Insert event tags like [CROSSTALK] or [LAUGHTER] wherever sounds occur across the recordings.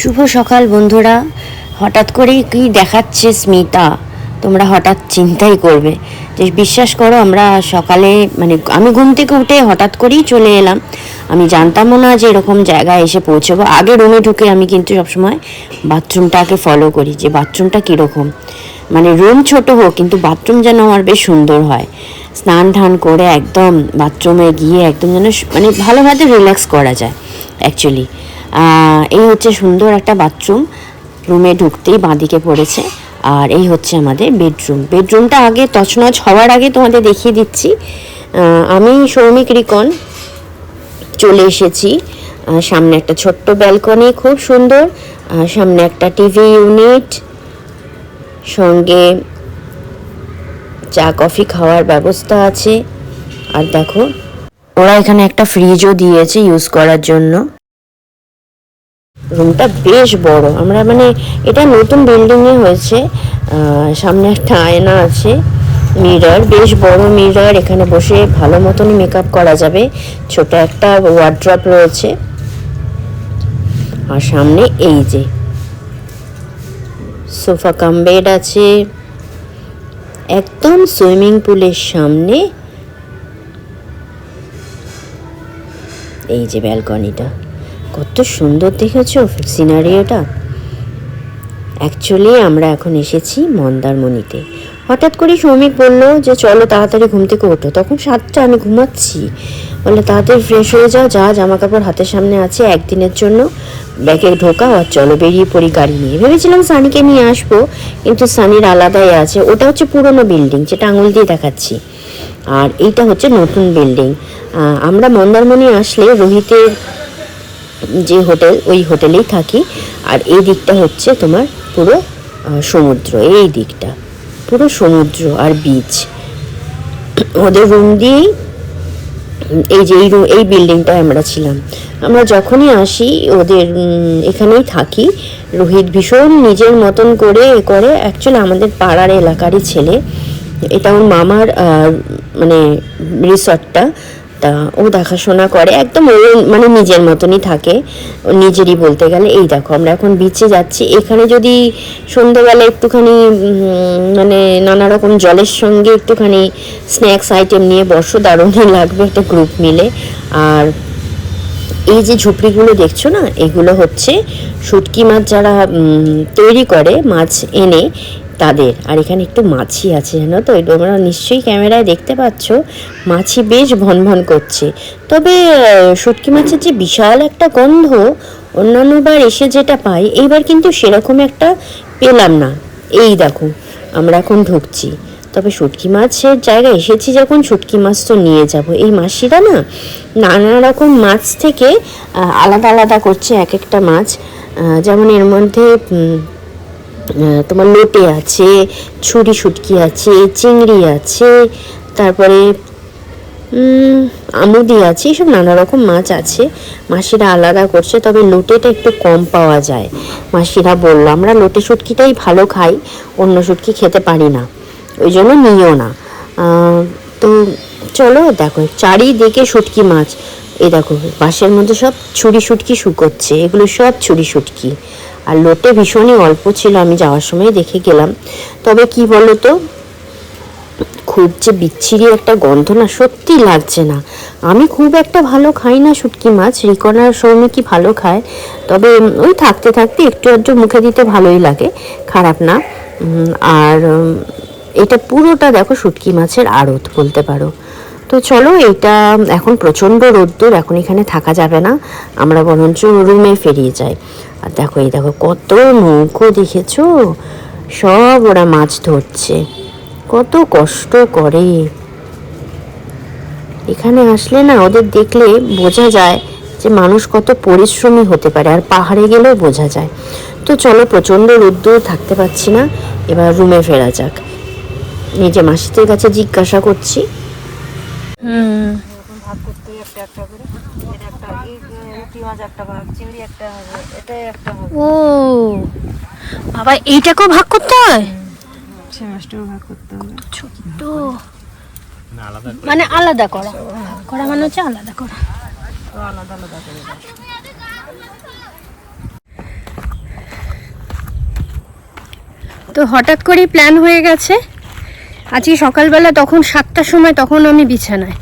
শুভ সকাল বন্ধুরা। হঠাৎ করেই কি দেখাচ্ছে স্মিতা? তোমরা হঠাৎ চিন্তাই করবে। যে বিশ্বাস করো, আমরা সকালে মানে আমি ঘুম থেকে উঠে হঠাৎ করেই চলে এলাম। আমি জানতামও না যে এরকম জায়গায় এসে পৌঁছবো। আগে রুমে ঢুকে আমি কিন্তু সবসময় বাথরুমটাকে ফলো করি যে বাথরুমটা কীরকম। মানে রুম ছোট হোক, কিন্তু বাথরুম যেন আমার বেশ সুন্দর হয়। স্নান টান করে একদম বাথরুমে গিয়ে একদম যেন মানে ভালোভাবে রিল্যাক্স করা যায় অ্যাকচুয়ালি এই হচ্ছে সুন্দর একটা বাথরুম। রুমে ঢুকতেই বাঁদিকে পড়েছে। আর এই হচ্ছে আমাদের বেডরুম। বেডরুমটা আগে তছনছ হওয়ার আগে তোমাদের দেখিয়ে দিচ্ছি। আমি সৌমিক রিকন চলে এসেছি। সামনে একটা ছোট্ট ব্যালকনি খুব সুন্দর। সামনে একটা টিভি ইউনিট। সঙ্গে চা, কফি খাওয়ার ব্যবস্থা আছে। আর দেখো, ওরা এখানে একটা ফ্রিজও দিয়েছে ইউজ করার জন্য। রুমটা বেশ বড়। আমরা মানে এটা নতুন বিল্ডিং এ হয়েছে। সামনে একটা আয়না আছে মিরর বেশ বড় মিরর এখানে বসে ভালো মতনই মেকআপ করা যাবে। ছোট একটা ওয়ার্ড্রপ রয়েছে। আর সামনে এই যে সোফা কাম বেড আছে। একদম সুইমিং পুলের সামনে। এই যে ব্যালকনিটা কত সুন্দর দেখেছ সিনারিওটা অ্যাকচুয়ালি আমরা এখন এসেছি মন্দারমণিতে। হঠাৎ করে সৌমিক বলল যে, চলো তাড়াতাড়ি ঘুম থেকে ওঠো। তখন সাতটা, আমি ঘুমাচ্ছি। বলে তাড়াতাড়ি ফ্রেশ হয়ে যাও, যা জামা কাপড় হাতের সামনে আছে একদিনের জন্য। ব্যাগে ঢোকাও আর চলো বেরিয়ে পড়ি গাড়ি নিয়ে। ভেবেছিলাম সানিকে নিয়ে আসব, কিন্তু সানির আলাদাই আছে। ওটা হচ্ছে পুরনো বিল্ডিং যেটা আঙুল দিয়ে দেখাচ্ছি। আর এইটা হচ্ছে নতুন বিল্ডিং আমরা মন্দারমণি আসলে রোহিতের যে হোটেল, ওই হোটেলেই থাকি। আর এই দিকটা হচ্ছে তোমার পুরো সমুদ্র। এই দিকটা, পুরো সমুদ্র আর বিচ ওদের রুম দিয়েই, এই যে এই রুম এই বিল্ডিংটায় আমরা ছিলাম। আমরা যখনই আসি, ওদের এখানেই থাকি। রোহিত ভীষণ নিজের মতন করে এ করে। অ্যাকচুয়ালি আমাদের পাড়ার এলাকারই ছেলে। এটা ওর মামার মানে রিসর্টটা তা ও দেখাশোনা করে। একদম ও মানে নিজের মতনই থাকে। নিজেরই বলতে গেলে এই দেখো, আমরা এখন বিচে যাচ্ছি। এখানে যদি সন্ধ্যেবেলা একটুখানি মানে নানা রকম জলের সঙ্গে একটুখানি স্ন্যাক্স আইটেম নিয়ে বসো, দারুণই লাগবে একটা গ্রুপ মিলে। আর এই যে ঝুপড়িগুলো দেখছ না, এগুলো হচ্ছে শুটকি মাছ যারা তৈরি করে, মাছ এনে তাদের। আর এখানে একটু মাছি আছে, জানো তো? তোমরা নিশ্চয়ই ক্যামেরায় দেখতে পাচ্ছ, মাছি বেশ ভন ভন করছে। তবে শুটকি মাছের যে বিশাল একটা গন্ধ অন্যান্যবার এসে যেটা পাই, এইবার কিন্তু সেরকম একটা পেলাম না। এই দেখো, আমরা এখন ঢুকছি। তবে শুটকি মাছের জায়গায় এসেছি যখন শুটকি মাছ তো নিয়ে যাব। এই মাসিরা না নানা রকম মাছ থেকে আলাদা আলাদা করছে এক একটা মাছ। যেমন এর মধ্যে তোমার লোটে আছে, ছুরি শুটকি আছে, চিংড়ি আছে, তারপরে আমুদি আছে এইসব নানা রকম মাছ আছে। মাসিরা আলাদা করছে, তবে লোটেটা একটু কম পাওয়া যায়। মাসিরা বলল, আমরা লোটে শুটকিটাই ভালো খাই, অন্য শুটকি খেতে পারি না। ওই জন্য নিও না। তো চলো, দেখো, চারিদিকে শুটকি মাছ। এই দেখো বাঁশের মধ্যে সব ছুরি শুটকি শুকোচ্ছে, এগুলো সব ছুরি শুটকি আর লোটে ভীষণই অল্প ছিল, আমি যাওয়ার সময় দেখে গেলাম। তবে কি বলো তো খুব যে বিচ্ছিরি একটা গন্ধ না, সত্যি লাগছে না। আমি খুব একটা ভালো খাই না শুটকি মাছ রিকনার সৌমিকই ভালো খায়? তবে ওই থাকতে থাকতে একটু একটু মুখে দিতে ভালোই লাগে, খারাপ না। আর এটা পুরোটা দেখো শুটকি মাছের আড়ত বলতে পারো। তো চলো, এটা এখন প্রচণ্ড রোদ্দুর, এখন এখানে থাকা যাবে না, আমরা বরঞ্চ রুমে ফিরিয়ে যাই। আর দেখো এই দেখো কত নৌকো দেখেছ? সব ওরা মাছ ধরছে। কত কষ্ট করে। এখানে আসলে না ওদের দেখলে বোঝা যায় যে মানুষ কত পরিশ্রমী হতে পারে আর পাহাড়ে গেলেও বোঝা যায়। তো চলো প্রচণ্ড রোদ্দুর থাকতে পারছি না। এবার রুমে ফেরা যাক। নিজে মাসিদের কাছে জিজ্ঞাসা করছি। হুম। ভাগ করতে একটা একটা করে এটা একটা এই রুটি মাছ একটা ভাগ চিংড়ি একটা হবে এটাই একটা হবে। ও বাবা এইটাকেও ভাগ করতে হয়? সে মাছটাও ভাগ করতে হবে। ছোট্ট মানে আলাদা করা। করা মানে হচ্ছে আলাদা করা। তো আলাদা আলাদা করে তো হঠাৎ করেই প্ল্যান হয়ে গেছে। আজকে সকালবেলা তখন সাতটার সময় তখন আমি বিছানায়।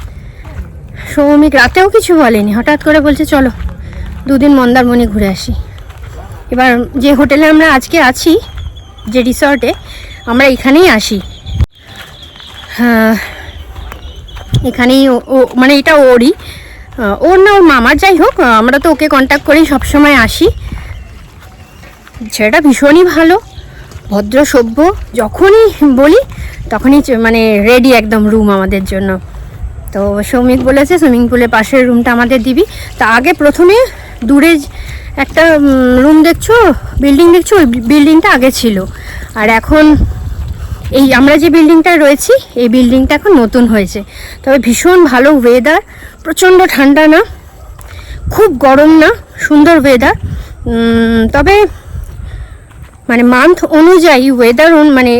সৌমিক রাতেও কিছু বলেনি। হঠাৎ করে বলছে চলো। দুদিন মন্দারমণি ঘুরে আসি। এবার যে হোটেলে আমরা আজকে আছি, যে রিসর্টে, আমরা এখানেই আসি। এখানেই ও মানে এটা ওরই। ওর না ওর মামার, যাই হোক আমরা তো ওকে কন্ট্যাক্ট করেই সবসময় আসি। ছেলেটা ভীষণই ভালো, ভদ্র, সভ্য, যখনই বলি তখনই মানে রেডি একদম রুম আমাদের জন্য। তো সৌমিক বলেছে সুইমিং পুলের পাশের রুমটা আমাদের দিবি। তা আগে প্রথমে দূরে একটা রুম দেখছ? বিল্ডিং দেখছ? ওই বিল্ডিংটা আগে ছিল। আর এখন এই আমরা যে বিল্ডিংটায় রয়েছি, এই বিল্ডিংটা এখন নতুন হয়েছে। তবে ভীষণ ভালো ওয়েদার প্রচণ্ড ঠান্ডা না, খুব গরম না, সুন্দর ওয়েদার তবে মানে মান্থ অনুযায়ী ওয়েদার মানে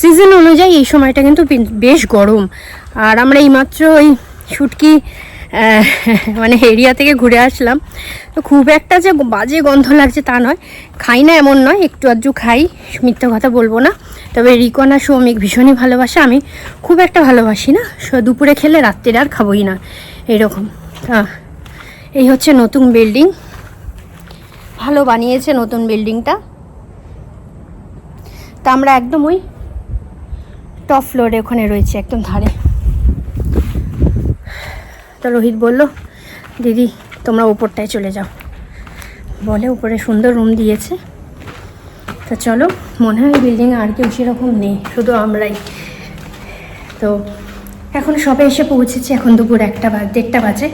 সিজন অনুযায়ী এই সময়টা কিন্তু বেশ গরম। আর আমরা এইমাত্র ওই শুটকি মানে এরিয়া থেকে ঘুরে আসলাম। তো খুব একটা যে বাজে গন্ধ লাগছে তা নয়। খাই না এমন নয়, একটু আধটু খাই, মিথ্যা কথা বলব না। তবে রিকন সৌমিক ভীষণই ভালোবাসে, আমি খুব একটা ভালোবাসি না। দুপুরে খেলে রাত্রিরে আর খাবোই না, এরকম। এই হচ্ছে নতুন বিল্ডিং ভালো বানিয়েছে নতুন বিল্ডিংটা তা আমরা একদম ওই টপ ফ্লোরে ওখানে রয়েছে, একদম ধারে। তো রোহিত বলল, দিদি, তোমরা ওপরটায় চলে যাও। বলে উপরে সুন্দর রুম দিয়েছে। তা চলো, মনে হয় বিল্ডিংয়ে আর কেউ সেরকম নেই, শুধু আমরাই। তো এখন সবে এসে পৌঁছেছি, এখন দুপুর একটা বা, দেড়টা বাজে।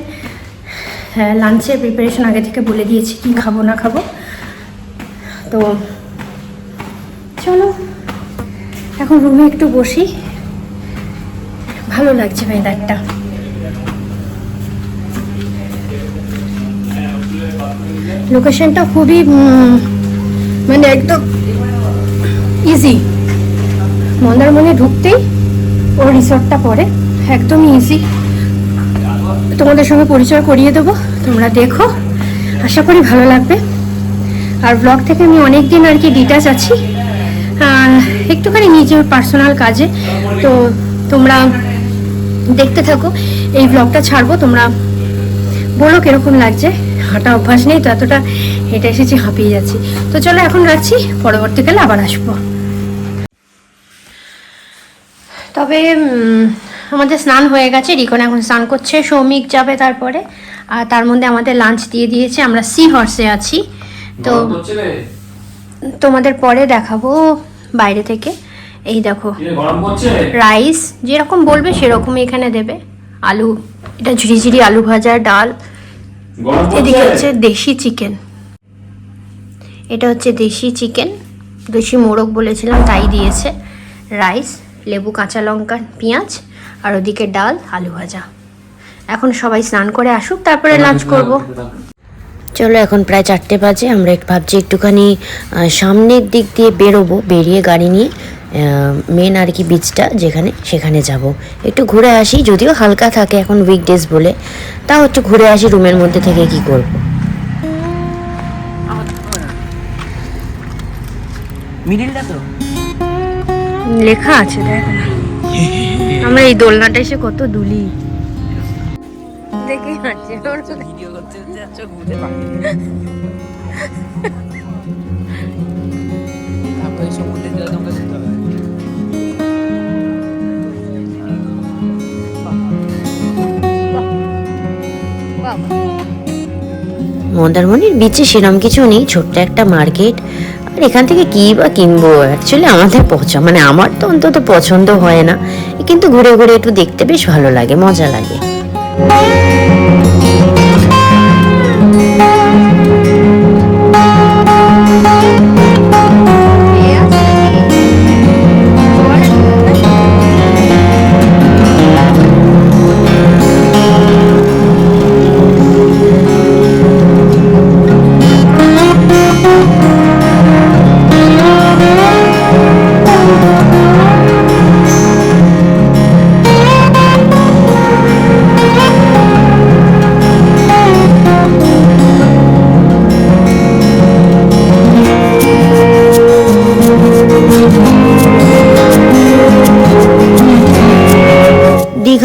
হ্যাঁ লাঞ্চের প্রিপারেশন আগে থেকে বলে দিয়েছি, কি খাব, না খাব। তো চলো, এখন রুমে একটু বসি। ভালো লাগছে ওয়েদারটা লোকেশনটা খুবই মানে একদম ইজি মন্দারমণি ঢুকতেই ওর রিসর্টটা পড়ে, একদমই ইজি তোমাদের সঙ্গে পরিচয় করিয়ে দেবো, তোমরা দেখো। আশা করি ভালো লাগবে। আর ব্লগ থেকে আমি অনেক দিন আর কি ডিটাচ আছি। একটুখানি নিজের পার্সোনাল কাজে। তো তোমরা দেখতে থাকো, এই ব্লগটা ছাড়বো, তোমরা বলো কীরকম লাগছে। হাঁটা অভ্যাস নেই তো এতটা হেঁটে এসেছি হাঁপিয়ে যাচ্ছি। তো চলো এখন রাখছি পরবর্তীকালে আবার আসব। তবে আমাদের স্নান হয়ে গেছে রিকন এখন স্নান করছে সৌমিক যাবে তারপরে আর তার মধ্যে আমাদের লাঞ্চ দিয়ে দিয়েছে আমরা সি হর্সে আছি। তো? তোমাদের পরে দেখাবো বাইরে থেকে। এই দেখো রাইস যেরকম বলবে সেরকমই এখানে দেবে। আলু এটা ঝিরিঝিরি আলু ভাজা ডাল। এদিকে হচ্ছে দেশি চিকেন। এটা হচ্ছে দেশি চিকেন। দেশি মোরগ বলেছিলাম তাই দিয়েছে। রাইস লেবু কাঁচা লঙ্কা পেঁয়াজ আর ওদিকে ডাল আলু ভাজা। এখন সবাই স্নান করে আসুক তারপরে লাঞ্চ করব। চলো এখন প্রায় চারটে বাজে আমরা একটু ভাবছি একটুখানি সামনের দিক দিয়ে বেরোবো বেরিয়ে গাড়ি নিয়ে। মেন আর কি বিচটা যেখানে সেখানে যাব। একটু ঘুরে আসি যদিও হালকা থাকে এখন উইকডেজ বলে। তাও একটু ঘুরে আসি রুমের মধ্যে থেকে কি করব। লেখা আছে দেখ [LAUGHS] আমরা এই দোলনাটা এসে কত দুলি। মন্দারমণির বিচে সেরম কিছু নেই, ছোট্ট একটা মার্কেট। আর এখান থেকে কী বা কিনবো? অ্যাকচুয়ালি আমাদের পছন্দ মানে আমার তো অন্তত পছন্দ হয় না। কিন্তু ঘুরে ঘুরে একটু দেখতে বেশ ভালো লাগে, মজা লাগে।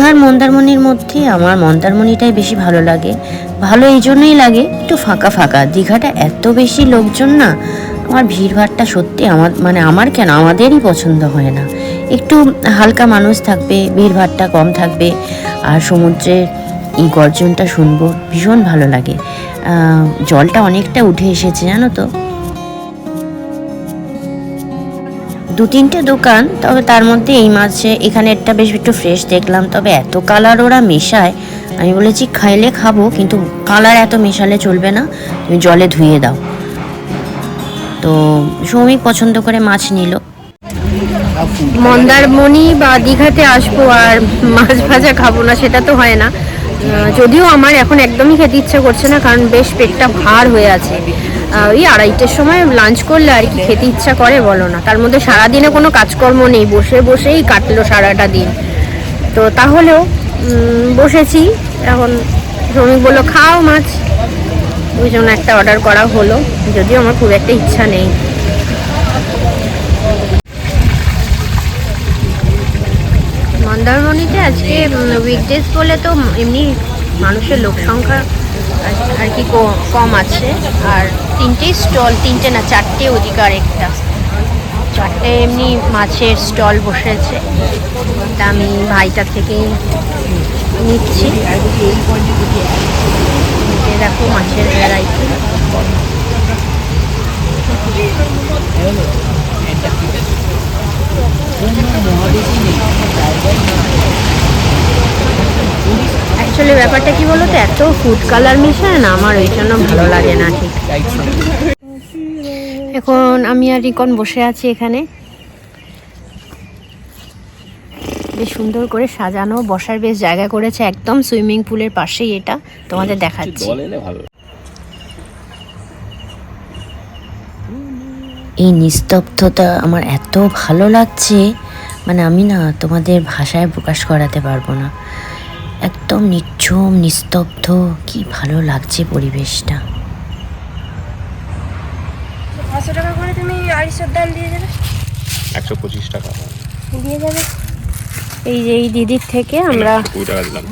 দীঘার মন্দারমণির মধ্যে আমার মন্দারমণিটাই বেশি ভালো লাগে। ভালো এই জন্যই লাগে, একটু ফাঁকা ফাঁকা। দীঘাটা এত বেশি লোকজন না, আমার ভিড়ভাড়টা সত্যি আমার মানে আমার কেন? আমাদেরই পছন্দ হয় না। একটু হালকা মানুষ থাকবে, ভিড়ভাড়টা কম থাকবে, আর সমুদ্রের এই গর্জনটা শুনব, ভীষণ ভালো লাগে। জলটা অনেকটা উঠে এসেছে, জানো তো? দু তিনটে দোকান, তবে তার মধ্যে এই মাছে এখানে একটা বেশ একটু ফ্রেশ দেখলাম। তবে এত কালার ওরা মেশায়, আমি বলেছি খাইলে খাব, কিন্তু কালার এত মেশালে চলবে না, তুমি জলে ধুয়ে দাও। তো সৌমিক পছন্দ করে মাছ নিল। মন্দারমণি বা দীঘাতে আসব আর মাছ ভাজা খাব না, সেটা তো হয় না। যদিও আমার এখন একদমই খেতে ইচ্ছে করছে না, কারণ বেশ পেটটা ভার হয়ে আছে। ওই আড়াইটের সময় লাঞ্চ করলে আর কি খেতে ইচ্ছা করে বলো না। তার মধ্যে সারাদিনে কোনো কাজকর্ম নেই, বসে বসেই কাটলো সারাটা দিন। তো তাহলেও বসেছি। এখন শ্রমিক বলল, খাও মাছ। ওই জন্য একটা অর্ডার করা হলো। যদিও আমার খুব একটা ইচ্ছা নেই। মন্দারমণিতে আজকে উইকডেজ বলে তো এমনি মানুষের লোক সংখ্যা আর- আর কি কম আছে। আর তিনটে স্টল, তিনটে না চারটে অধিকার একটা। চারটে এমনি মাছের স্টল বসেছে। তা আমি ভাইটার থেকেই নিচ্ছি। দেখো মাছের ভ্যারাইটি অ্যাকচুয়ালি ব্যাপারটা কি বলো তো? এত ফুড কালার মিশায় না আমার ওই জন্য ভালো লাগে না ঠিক। এখন আমি আর রিকন বসে আছি এখানে। বেশ সুন্দর করে সাজানো বসার বেশ জায়গা করেছে একদম সুইমিং পুলের পাশেই এটা তোমাদের দেখাচ্ছি। এই নিস্তব্ধতা আমার এত ভালো লাগছে মানে আমি না তোমাদের ভাষায় প্রকাশ করাতে পারব না। একদম নির্ঝুম নিস্তব্ধ। কি ভালো লাগছে পরিবেশটা। পাঁচশো টাকা করে তুমি আড়াইশোর দাম দিয়ে যাবে একশো পঁচিশ টাকা। দিয়ে যাবে এই যে এই দিদির থেকে আমরা কুড়ি টাকা দিলাম।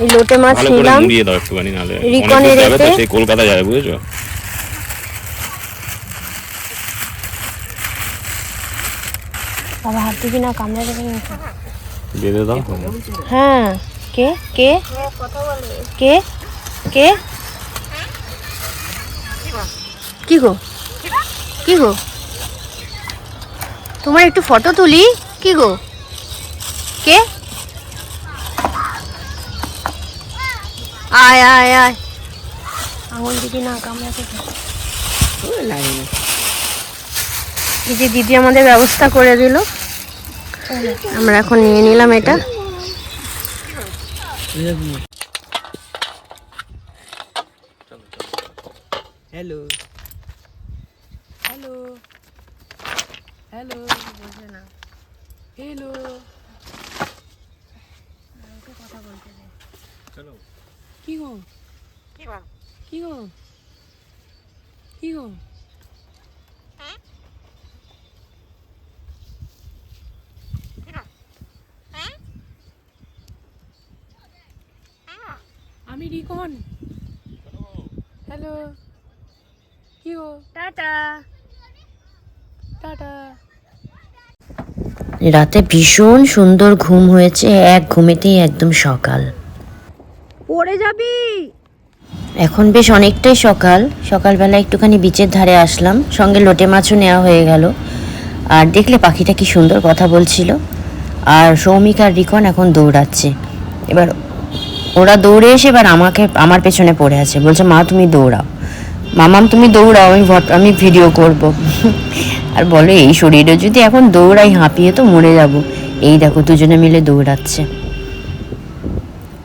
এই লোটে মাছ ভালো নিলাম। দাও একটুখানি নাহলে এতে- সেই কলকাতা যাবে বুঝেছ? বাবা হাত দিবি না কামড়ে দেবে কিন্তু। দিয়ে দাও। হ্যাঁ। কে কে? কে? কে? কি গো? কি গো? তোমার একটু ফটো তুলি? কি গো? কে? আয় আয় আয়। আঙুল দিদি না কামড়াতে এই যে দিদি আমাদের ব্যবস্থা করে দিল। আমরা এখন নিয়ে নিলাম এটা। হ্যালো হ্যালো হ্যালো হ্যালো কি গো? কি গো? কি গো? আমি রিকন হ্যালো কি গো? টাটা। টাটা। রাতে ভীষণ সুন্দর ঘুম হয়েছে এক ঘুমেতেই একদম সকাল। পড়ে যাবি? এখন বেশ অনেকটাই সকাল। সকালবেলা একটুখানি বিচের ধারে আসলাম সঙ্গে লোটে মাছও নেওয়া হয়ে গেল। আর দেখলে পাখিটা কি সুন্দর কথা বলছিল। আর সৌমিক আর রিকন এখন দৌড়াচ্ছে। এবার ওরা দৌড়ে এসে এবার আমাকে, আমার পেছনে পড়ে আছে। বলছে, মা, তুমি দৌড়াও। মামাম তুমি দৌড়াও, আমি আমি ভিডিও করব। [LAUGHS] আর বলো, এই শরীরে যদি এখন দৌড়াই, হাঁপিয়ে তো মরে যাব। এই দেখো, দুজনে মিলে দৌড়াচ্ছে।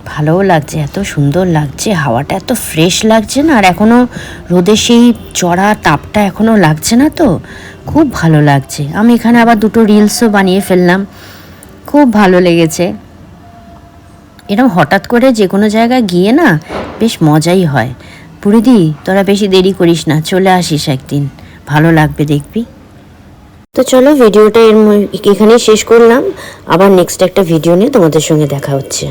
ভালোও লাগছে, এত সুন্দর লাগছে, হাওয়াটা এত ফ্রেশ লাগছে না, আর এখনও রোদে সেই চড়া তাপটা এখনও লাগছে না তো। খুব ভালো লাগছে। আমি এখানে আবার দুটো রিলসও বানিয়ে ফেললাম। খুব ভালো লেগেছে। এরকম হঠাৎ করে যে কোনো জায়গায় গিয়ে না বেশ মজাই হয়। পুরিদি, তোরা বেশি দেরি করিস না, চলে আসিস একদিন। ভালো লাগবে দেখবি। তো চলো, ভিডিওটা এর এখানেই শেষ করলাম। আবার নেক্সট একটা ভিডিও নিয়ে তোমাদের সঙ্গে দেখা হচ্ছে।